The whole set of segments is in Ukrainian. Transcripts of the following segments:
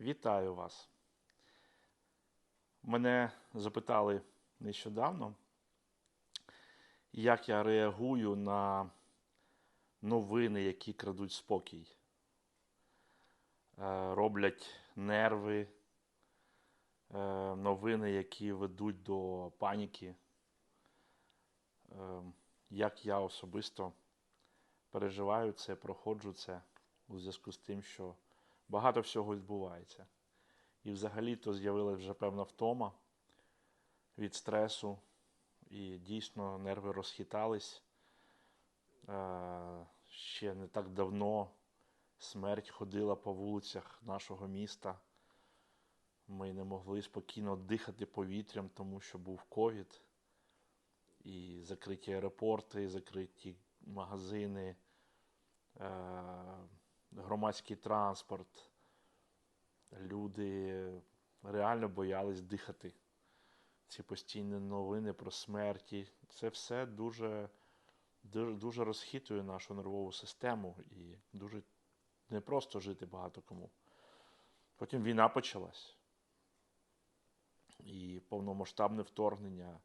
Вітаю вас. Мене запитали нещодавно, як я реагую на новини, які крадуть спокій, Е, роблять нерви, е, новини, які ведуть до паніки. Е, Як я особисто переживаю це, проходжу це у зв'язку з тим, що багато всього відбувається. І взагалі-то з'явилася вже певна втома від стресу, і дійсно нерви розхитались. Е, Ще не так давно смерть ходила по вулицях нашого міста. Ми не могли спокійно дихати повітрям, тому що був ковід. І закриті аеропорти, закриті магазини, е, громадський транспорт. Люди реально боялись дихати. Ці постійні новини про смерті. Це все дуже, дуже, дуже розхитує нашу нервову систему і дуже непросто жити багато кому. Потім війна почалась. І повномасштабне вторгнення,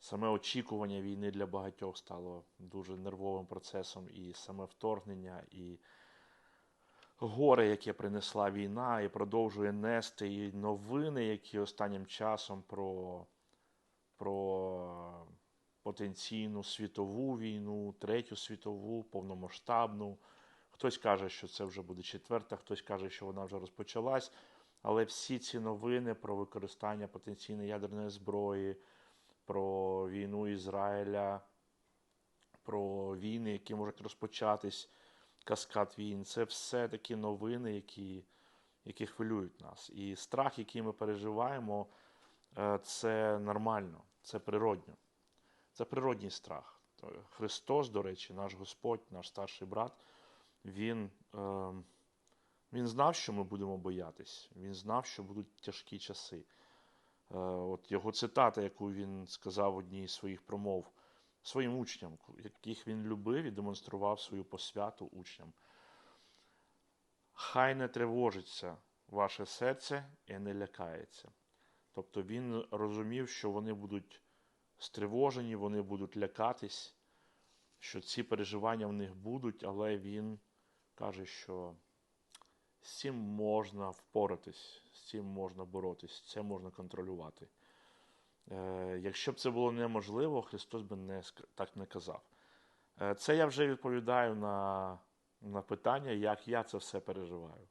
саме очікування війни для багатьох стало дуже нервовим процесом. І саме вторгнення, і горе, яке принесла війна, і продовжує нести, і новини, які останнім часом про, про потенційну світову війну, третю світову, повномасштабну. Хтось каже, що це вже буде четверта, хтось каже, що вона вже розпочалась. Але всі ці новини про використання потенційної ядерної зброї, про війну Ізраїля, про війни, які можуть розпочатись, каскад війн, це все такі новини, які, які хвилюють нас. І страх, який ми переживаємо, е, це нормально, це природньо. Це природній страх. Христос, до речі, наш Господь, наш старший брат, він, е, він знав, що ми будемо боятись. Він знав, що будуть тяжкі часи. Е, От його цитата, яку він сказав в одній з своїх промов своїм учням, яких він любив і демонстрував свою посвяту учням. Хай не тривожиться ваше серце і не лякається. Тобто він розумів, що вони будуть стривожені, вони будуть лякатись, що ці переживання в них будуть, але він каже, що з цим можна впоратись, з цим можна боротись, це можна контролювати. Е, Якщо б це було неможливо, Христос би не, так не казав. Е, Це я вже відповідаю на, на питання, як я це все переживаю.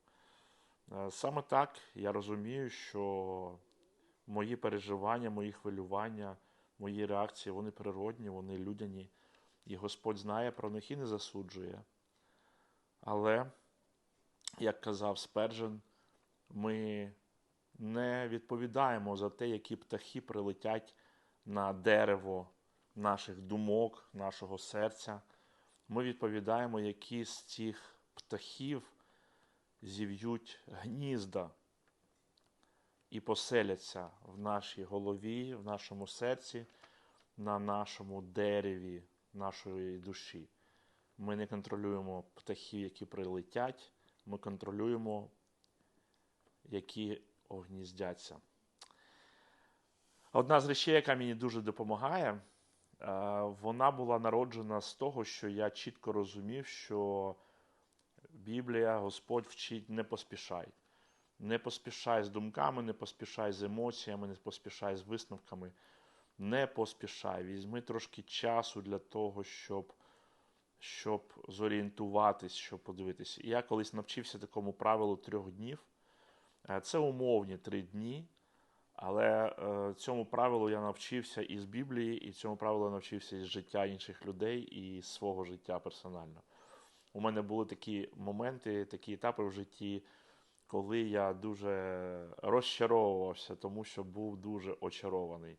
Е, Саме так я розумію, що мої переживання, мої хвилювання, мої реакції, вони природні, вони людяні. І Господь знає про них і не засуджує. Але, як казав Спержен, ми не відповідаємо за те, які птахи прилетять на дерево наших думок, нашого серця. Ми відповідаємо, які з цих птахів зів'ють гнізда і поселяться в нашій голові, в нашому серці, на нашому дереві нашої душі. Ми не контролюємо птахів, які прилетять, ми контролюємо, які огніздяться. Одна з речей, яка мені дуже допомагає, е, вона була народжена з того, що я чітко розумів, що Біблія, Господь вчить не поспішай. Не поспішай з думками, не поспішай з емоціями, не поспішай з висновками. Не поспішай. Візьми трошки часу для того, щоб, щоб зорієнтуватись, щоб подивитися. І я колись навчився такому правилу трьох днів. Е, Це умовні три дні, але е, цьому правилу я навчився із Біблії, і цьому правилу я навчився із життя інших людей і свого життя персонально. У мене були такі моменти, такі етапи в житті, коли я дуже розчаровувався, тому що був дуже очарований.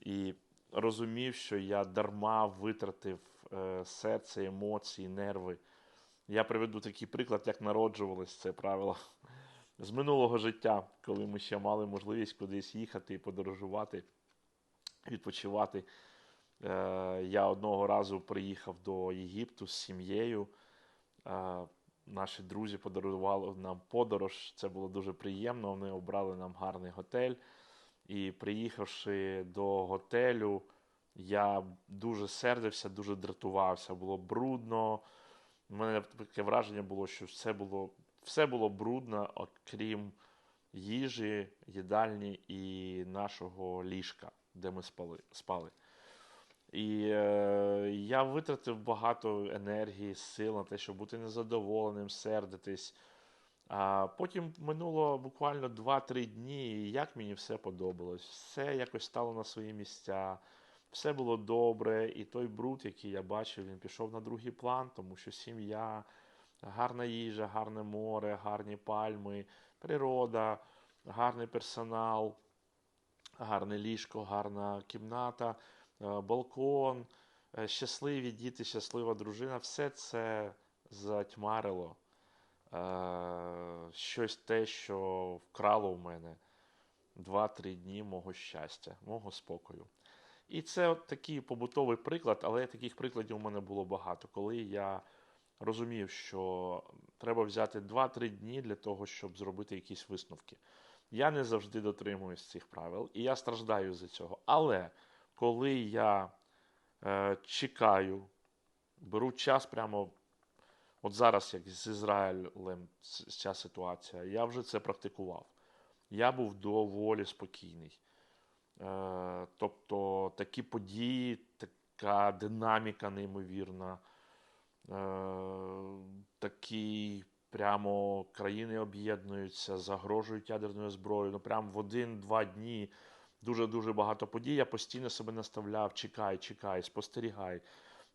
І розумів, що я дарма витратив е, серце, емоції, нерви. Я приведу такий приклад, як народжувалось це правило з минулого життя, коли ми ще мали можливість кудись їхати подорожувати, відпочивати. Е, Я одного разу приїхав до Єгипту з сім'єю. Е, наші друзі подарували нам подорож. Це було дуже приємно. Вони обрали нам гарний готель. І приїхавши до готелю, я дуже сердився, дуже дратувався. Було брудно. У мене таке враження було, що все було все було брудно, окрім їжі, їдальні і нашого ліжка, де ми спали. спали. І е, я витратив багато енергії, сил на те, щоб бути незадоволеним, сердитись. А потім минуло буквально 2-3 дні, і як мені все подобалось. Все якось стало на свої місця, все було добре, і той бруд, який я бачив, він пішов на другий план, тому що сім'я, гарна їжа, гарне море, гарні пальми, природа, гарний персонал, гарне ліжко, гарна кімната, е, балкон, е, щасливі діти, щаслива дружина все це затьмарило. Е, щось те, що вкрало в мене 2-3 дні мого щастя, мого спокою. І це от такий побутовий приклад, але таких прикладів у мене було багато, коли я розумів, що треба взяти 2-3 дні для того, щоб зробити якісь висновки. Я не завжди дотримуюсь цих правил, і я страждаю за цього. Але коли я е, чекаю, беру час прямо От зараз, як з Ізраїлем ця ситуація, я вже це практикував. Я був доволі спокійний. Е, Тобто такі події, така динаміка неймовірна, е, такі прямо країни об'єднуються, загрожують ядерною зброєю. Ну, прямо в один-два дні дуже-дуже багато подій. Я постійно себе наставляв: чекай, чекай, спостерігай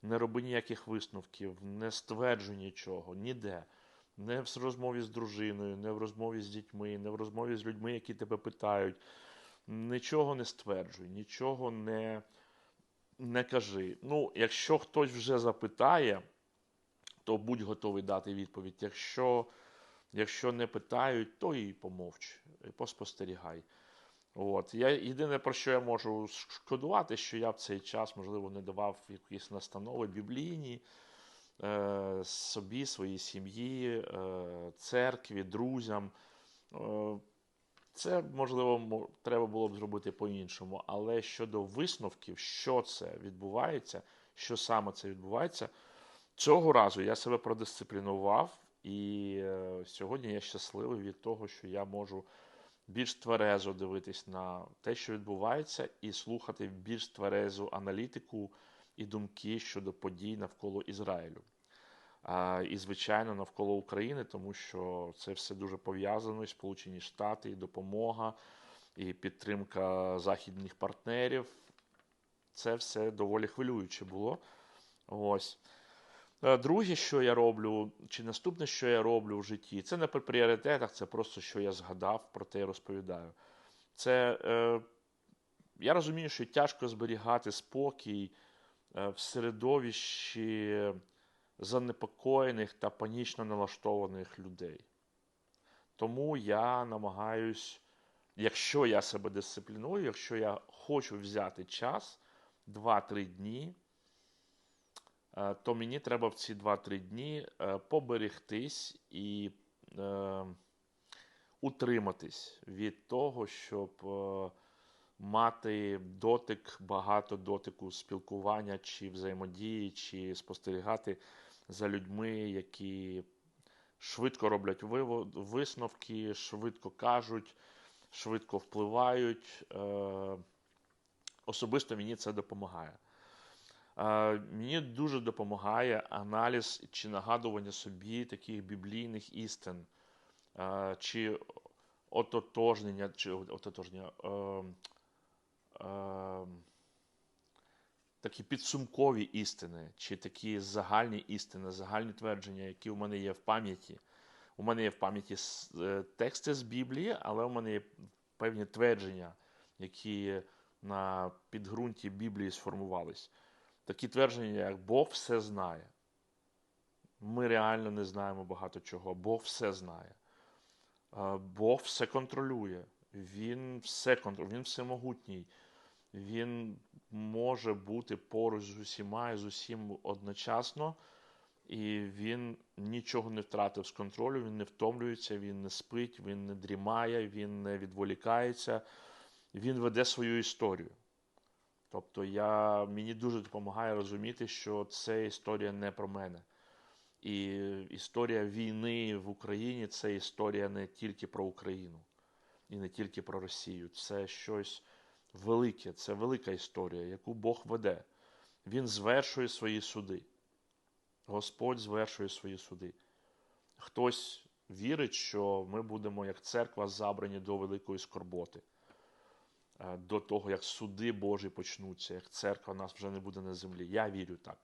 не роби ніяких висновків, не стверджуй нічого, ніде. Не в розмові з дружиною, не в розмові з дітьми, не в розмові з людьми, які тебе питають. Нічого не стверджуй, нічого не не кажи. Ну, якщо хтось вже запитає, то будь готовий дати відповідь. Якщо якщо не питають, то і помовч, і поспостерігай. От. Я Єдине, про що я можу шкодувати, що я в цей час, можливо, не давав якісь настанови біблійні е, собі, своїй сім'ї, е, церкві, друзям. Е, Це, можливо, треба було б зробити по-іншому. Але щодо висновків, що це відбувається, що саме це відбувається, цього разу я себе продисциплінував, і е, сьогодні я щасливий від того, що я можу більш тверезо дивитись на те, що відбувається, і слухати більш тверезу аналітику і думки щодо подій навколо Ізраїлю. І, звичайно, навколо України, тому що це все дуже пов'язано, Сполучені Штати, і допомога, і підтримка західних партнерів. Це все доволі хвилююче було. Ось. Е, друге, що я роблю, чи наступне, що я роблю в житті, це не при пріоритетах, це просто що я згадав, про те і розповідаю. Це е, я розумію, що тяжко зберігати спокій е, в середовищі занепокоєних та панічно налаштованих людей. Тому я намагаюсь, якщо я себе дисципліную, якщо я хочу взяти час 2-3 дні. Е, то мені треба в ці 2-3 дні е, поберегтись і е, утриматись від того, щоб мати дотик, багато дотику спілкування чи взаємодії, чи спостерігати за людьми, які швидко роблять висновки, швидко кажуть, швидко впливають. Особисто мені це допомагає. Мені дуже допомагає аналіз чи нагадування собі таких біблійних істин, чи ототожнення, чи ототожнення, е, е, такі підсумкові істини, чи такі загальні істини, загальні твердження, які у мене є в пам'яті. У мене є в пам'яті е, тексти з Біблії, але у мене є певні твердження, які на підґрунті Біблії сформувались. Такі твердження, як Бог все знає. Ми реально не знаємо багато чого. Бог все знає. Бог все контролює. Він все контролює, він всемогутній. Він може бути поруч з усіма і з усім одночасно. І він нічого не втратив з контролю, він не втомлюється, він не спить, він не дрімає, він не відволікається, він веде свою історію. Тобто я, мені дуже допомагає розуміти, що це історія не про мене. І історія війни в Україні це історія не тільки про Україну і не тільки про Росію. Це щось велике, це велика історія, яку Бог веде. Він звершує свої суди. Господь звершує свої суди. Хтось вірить, що ми будемо, як церква, забрані до великої скорботи, до того, як суди Божі почнуться, як церква нас вже не буде на землі. Я вірю так.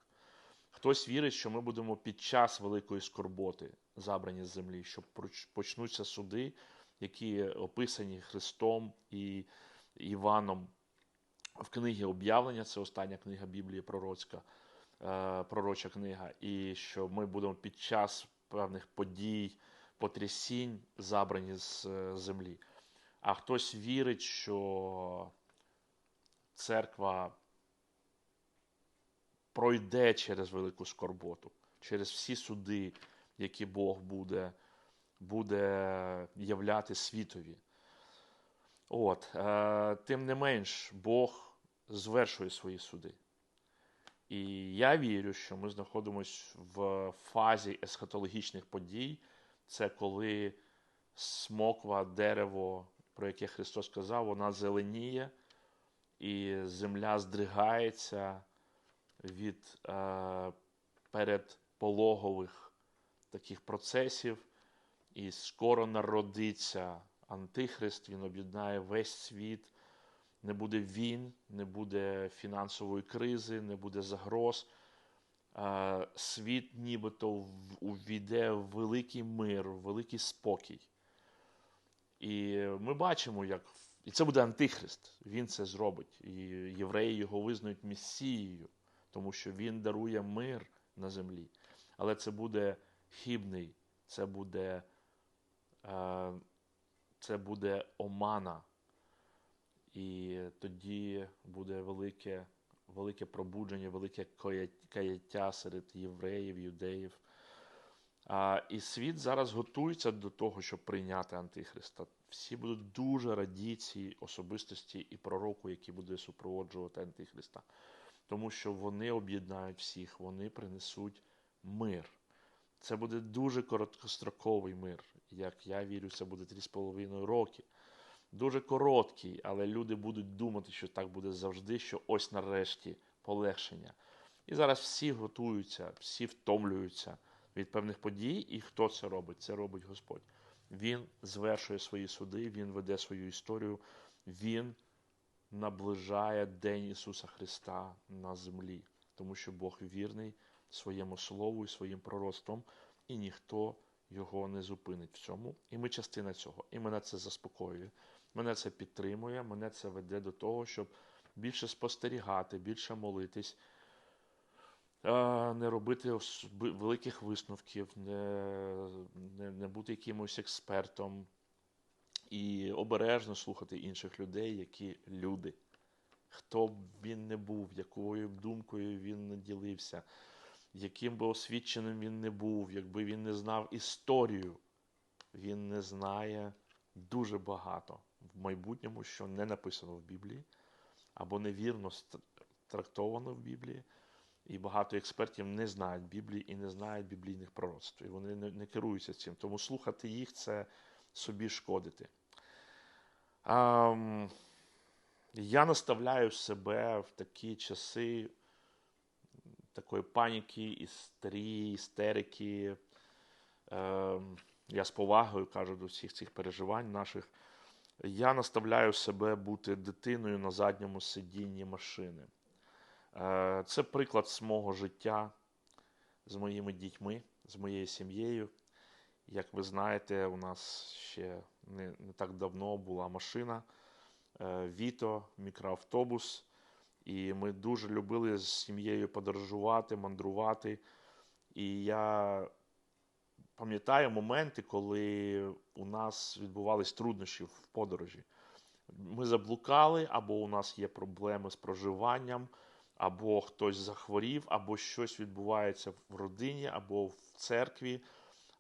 Хтось вірить, що ми будемо під час великої скорботи забрані з землі, що почнуться суди, які описані Христом і Іваном в книгі об'явлення, це остання книга Біблії пророцька, е, пророча книга, і що ми будемо під час певних подій, потрясінь забрані з е, землі. А хтось вірить, що церква пройде через велику скорботу, через всі суди, які Бог буде буде являти світові. От, е, Тим не менш, Бог звершує свої суди. І я вірю, що ми знаходимося в фазі есхатологічних подій. Це коли смоква, дерево, про яке Христос сказав, вона зеленіє, і земля здригається від е, передпологових таких процесів, і скоро народиться Антихрист, він об'єднає весь світ. Не буде війн, не буде фінансової кризи, не буде загроз. Е, світ нібито увійде в великий мир, в великий спокій. І ми бачимо, як і це буде Антихрист. Він це зробить. І євреї його визнають Месією тому що він дарує мир на землі. Але це буде хібний, це буде е, це буде омана. І тоді буде велике велике пробудження, велике каяття серед євреїв, юдеїв. А, І світ зараз готується до того, щоб прийняти Антихриста. Всі будуть дуже раді цій особистості і пророку, який буде супроводжувати Антихриста тому що вони об'єднають всіх, вони принесуть мир. Це буде дуже короткостроковий мир. Як я вірю, це буде 3,5 роки. Дуже короткий, але люди будуть думати, що так буде завжди, що ось нарешті полегшення. І зараз всі готуються, всі втомлюються від певних подій. І хто це робить? Це робить Господь. Він звершує свої суди, Він веде свою історію, Він наближає День Ісуса Христа на землі, тому що Бог вірний своєму слову і своїм пророцтвом, і ніхто його не зупинить в цьому. І ми частина цього. І мене це заспокоює. Мене це підтримує, мене це веде до того, щоб більше спостерігати, більше молитись. Не робити великих висновків, не не, не бути якимось експертом, і обережно слухати інших людей, які люди. Хто б він не був, якою б думкою він не ділився, яким би освіченим він не був, якби він не знав історію, він не знає дуже багато в майбутньому, що не написано в Біблії, або невірно трактовано в Біблії. І багато експертів не знають Біблії і не знають біблійних пророцтв. І вони не, керуються цим. Тому слухати їх це собі шкодити. Um, я наставляю себе в такі часи такої паніки, істерії, істерики. Um, я з повагою кажу до всіх цих переживань наших. Я наставляю себе бути дитиною на задньому сидінні машини. Uh, це приклад з мого життя з моїми дітьми, з моєю сім'єю. Як ви знаєте, у нас ще не не так давно була машина е, Віто, мікроавтобус. І ми дуже любили з сім'єю подорожувати, мандрувати. І я пам'ятаю моменти, коли у нас відбувались труднощі в подорожі. Ми заблукали, або у нас є проблеми з проживанням, або хтось захворів, або щось відбувається в родині, або в церкві,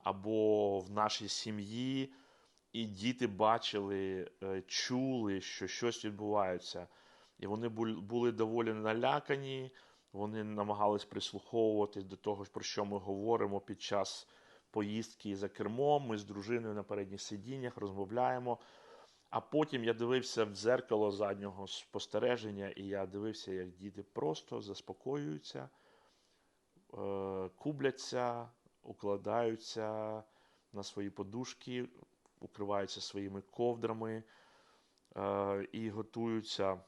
або в нашій сім'ї, і діти бачили, е, чули, що щось відбувається. І вони були доволі налякані, вони намагались прислуховуватись до того, про що ми говоримо під час поїздки за кермом. Ми з дружиною на передніх сидіннях розмовляємо. А потім я дивився в дзеркало заднього спостереження, і я дивився, як діти просто заспокоюються, е, кубляться, укладаються на свої подушки, укриваються своїми ковдрами е, і готуються,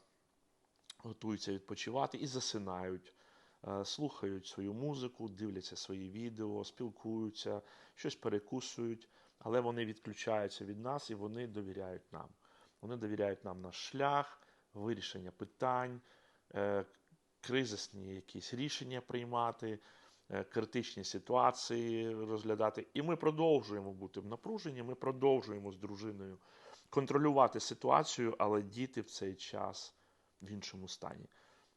готуються відпочивати і засинають. е, Слухають свою музику, дивляться свої відео, спілкуються, щось перекусують, але вони відключаються від нас і вони довіряють нам. Вони довіряють нам наш шлях, вирішення питань, е, кризисні якісь рішення приймати, е, критичні ситуації розглядати. І ми продовжуємо бути в напруженні, ми продовжуємо з дружиною контролювати ситуацію, але діти в цей час в іншому стані.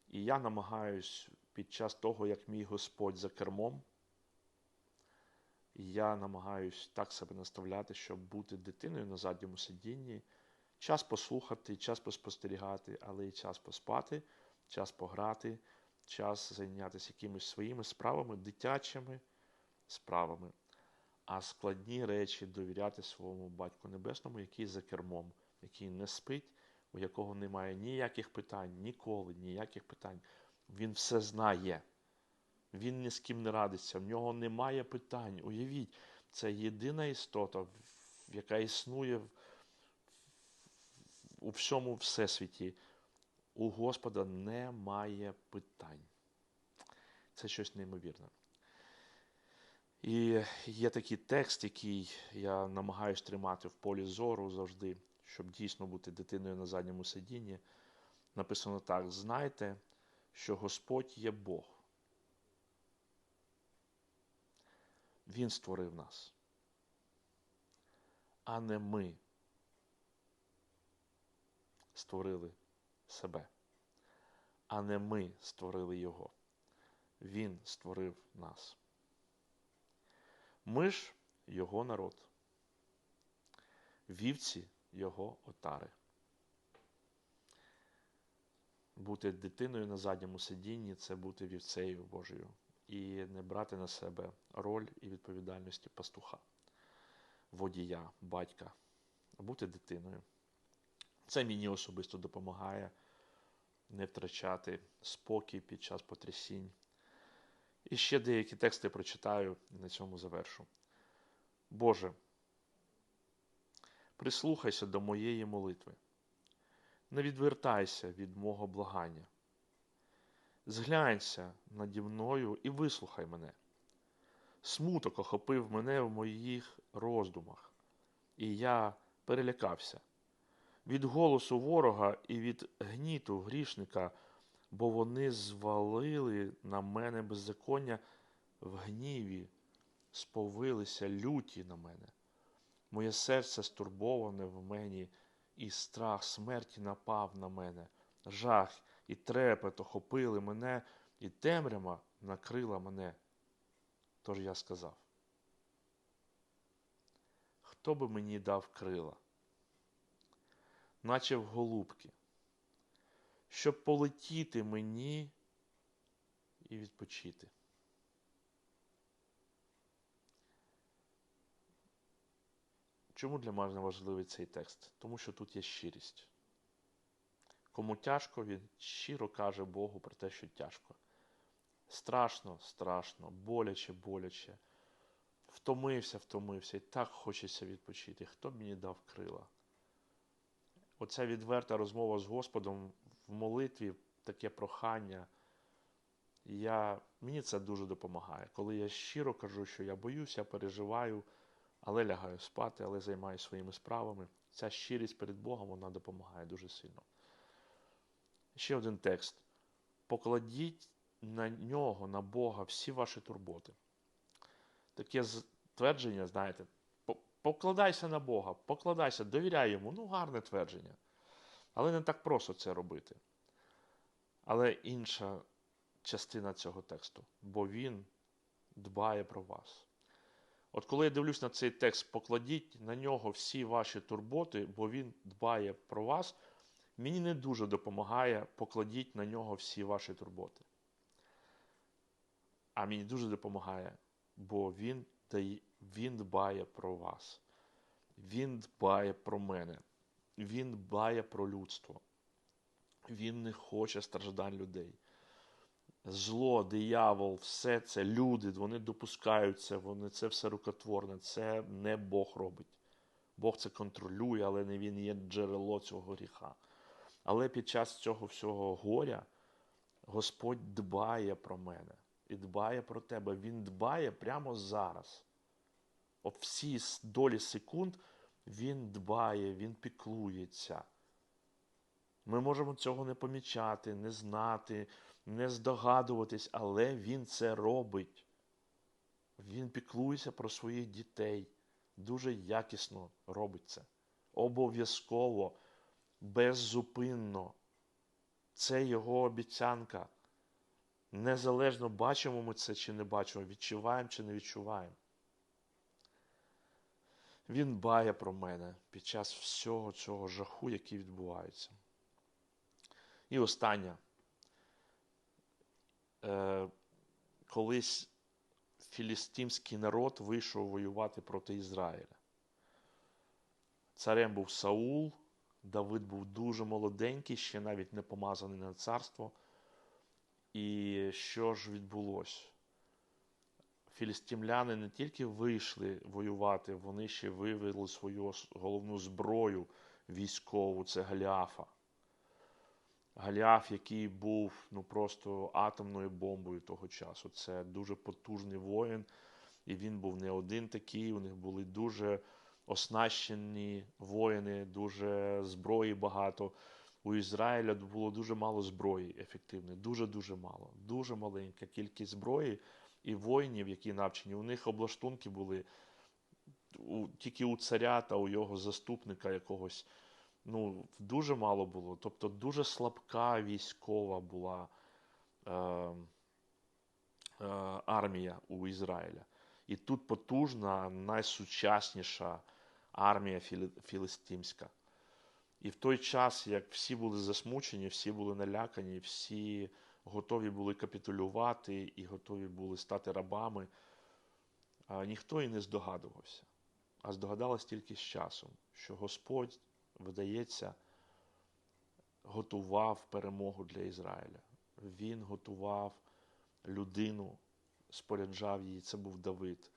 І я намагаюсь під час того, як мій Господь за кермом, я намагаюсь так себе наставляти, щоб бути дитиною на задньому сидінні, час послухати, час поспостерігати, але і час поспати, час пограти, час зайнятися якимись своїми справами, дитячими справами, а складні речі довіряти своєму Батьку Небесному, який за кермом, який не спить, у якого немає ніяких питань, ніколи ніяких питань. Він все знає. Він ні з ким не радиться, в нього немає питань. Уявіть, це єдина істота, яка існує у всьому всесвіті. У Господа немає питань. Це щось неймовірне. І є такий текст, який я намагаюсь тримати в полі зору завжди, щоб дійсно бути дитиною на задньому сидінні. Написано так: знайте, що Господь є Бог. Він створив нас, а не ми створили себе, а не ми створили Його. Він створив нас. Ми ж Його народ, вівці Його отари. Бути дитиною на задньому сидінні це бути вівцею Божою і не брати на себе роль і відповідальності пастуха, водія, батька, а бути дитиною. Це мені особисто допомагає не втрачати спокій під час потрясінь. І ще деякі тексти прочитаю і на цьому завершу. Боже, прислухайся до моєї молитви, не відвертайся від мого благання. Зглянься наді мною і вислухай мене. Смуток охопив мене в моїх роздумах, і я перелякався від голосу ворога і від гніту грішника, бо вони звалили на мене беззаконня в гніві, сповилися люті на мене. Моє серце стурбоване в мені, і страх смерті напав на мене. Жах і трепет охопили мене, і темрява накрила мене. Тож я сказав: Хто би мені дав крила, наче в голубки, щоб полетіти мені і відпочити? Чому для мене важливий цей текст? Тому що тут є щирість. Кому тяжко, він щиро каже Богу про те, що тяжко. Страшно, страшно, боляче, боляче. Втомився, втомився, і так хочеться відпочити. Хто б мені дав крила? Оця відверта розмова з Господом в молитві, таке прохання. Я, Мені це дуже допомагає. Коли я щиро кажу, що я боюся, переживаю, але лягаю спати, але займаюся своїми справами. Ця щирість перед Богом вона допомагає дуже сильно. Ще один текст. Покладіть на нього, на Бога, всі ваші турботи. Таке твердження, знаєте, покладайся на Бога, покладайся, довіряй йому. Ну, гарне твердження. Але не так просто це робити. Але інша частина цього тексту, бо Він дбає про вас. От коли я дивлюсь на цей текст, покладіть на нього всі ваші турботи, бо він дбає про вас, мені не дуже допомагає, покладіть на нього всі ваші турботи. А мені дуже допомагає, бо він, він дбає про вас. Він дбає про мене. Він дбає про людство. Він не хоче страждань людей. Зло, диявол, все це люди, вони допускаються, вони це все рукотворне, це не Бог робить. Бог це контролює, але не він є джерело цього гріха. Але під час цього всього горя Господь дбає про мене і дбає про тебе. Він дбає прямо зараз. О всі долі секунд Він дбає, Він піклується. Ми можемо цього не помічати, не знати, не здогадуватись, але Він це робить. Він піклується про своїх дітей. Дуже якісно робить це. Обов'язково, беззупинно. Це його обіцянка. Незалежно бачимо ми це чи не бачимо, відчуваємо чи не відчуваємо. Він дбає про мене під час всього цього жаху, який відбувається. І останнє. Е, колись філістимський народ вийшов воювати проти Ізраїля. Царем був Саул, Давид був дуже молоденький, ще навіть не помазаний на царство. І що ж відбулося? Філістимляни не тільки вийшли воювати, вони ще вивели свою головну зброю військову це Галіафа. Галіаф, який був ну, просто атомною бомбою того часу. Це дуже потужний воїн, і він був не один такий. У них були дуже оснащені воїни, дуже зброї багато. У Ізраїля було дуже мало зброї ефективної, дуже-дуже мало, дуже маленька кількість зброї і воїнів, які навчені. У них облаштунки були у, тільки у царя та у його заступника якогось. Ну, дуже мало було. Тобто дуже слабка військова була е, е, армія у Ізраїля. І тут потужна, найсучасніша армія філістимська. І в той час, як всі були засмучені, всі були налякані, всі готові були капітулювати і готові були стати рабами, ніхто і не здогадувався. А здогадалось тільки з часом, що Господь, видається, готував перемогу для Ізраїля. Він готував людину, споряджав її, це був Давид.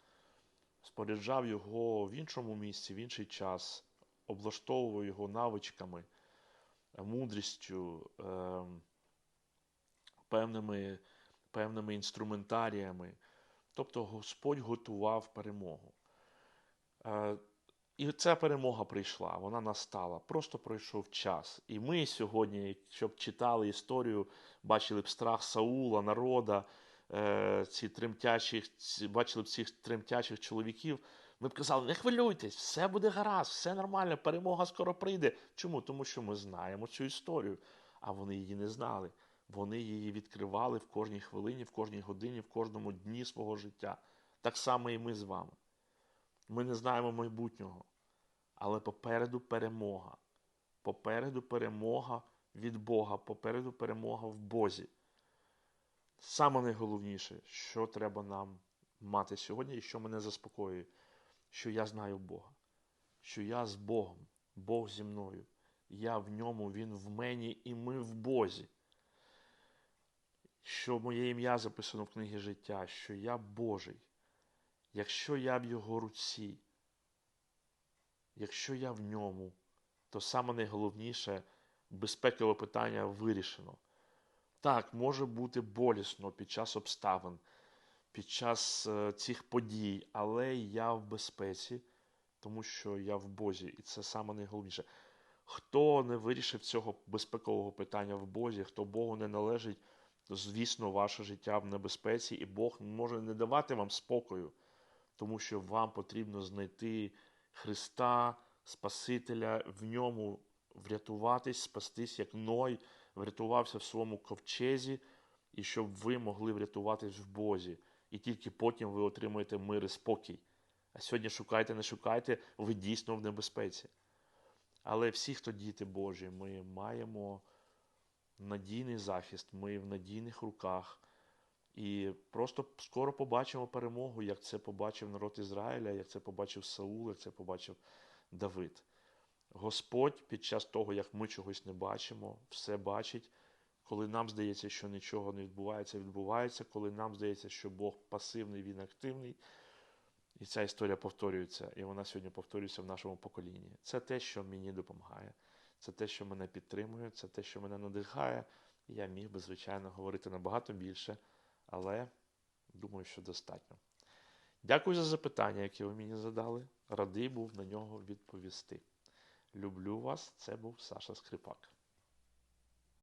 Споряджав його в іншому місці, в інший час облаштовував його навичками, мудрістю, ем, певними, певними інструментаріями. Тобто Господь готував перемогу. Е, і ця перемога прийшла, вона настала. Просто пройшов час. І ми сьогодні, якщо б читали історію, бачили б страх Саула, народа, е, ці тремтячих, бачили б цих тремтячих чоловіків. Ми б казали, не хвилюйтесь, все буде гаразд, все нормально, перемога скоро прийде. Чому? Тому що ми знаємо цю історію, а вони її не знали. Вони її відкривали в кожній хвилині, в кожній годині, в кожному дні свого життя. Так само і ми з вами. Ми не знаємо майбутнього, але попереду перемога. Попереду перемога від Бога, попереду перемога в Бозі. Саме найголовніше, що треба нам мати сьогодні, і що мене заспокоює що я знаю Бога, що я з Богом, Бог зі мною. Я в ньому, Він в мені і ми в Бозі. Що моє ім'я записано в книгі життя, що я Божий. Якщо я в його руці, якщо я в ньому, то саме найголовніше безпекове питання вирішено. Так, може бути болісно під час обставин під час е, цих подій, але я в безпеці, тому що я в Бозі, і це саме найголовніше. Хто не вирішив цього безпекового питання в Бозі, хто Богу не належить, то, звісно, ваше життя в небезпеці, і Бог може не давати вам спокою, тому що вам потрібно знайти Христа, Спасителя, в ньому врятуватись, спастись, як Ной врятувався в своєму ковчезі і щоб ви могли врятуватись в Бозі, і тільки потім ви отримуєте мир і спокій. А сьогодні шукайте, не шукайте, ви дійсно в небезпеці. Але всі, хто діти Божі, ми маємо надійний захист, ми в надійних руках. І просто скоро побачимо перемогу, як це побачив народ Ізраїля, як це побачив Саул, як це побачив Давид. Господь під час того, як ми чогось не бачимо, все бачить. Коли нам здається, що нічого не відбувається, відбувається. Коли нам здається, що Бог пасивний, він активний. І ця історія повторюється, і вона сьогодні повторюється в нашому поколінні. Це те, що мені допомагає, це те, що мене підтримує, це те, що мене надихає. Я міг би, звичайно, говорити набагато більше, але думаю, що достатньо. Дякую за запитання, які ви мені задали. Радий був на нього відповісти. Люблю вас, це був Саша Скрипак.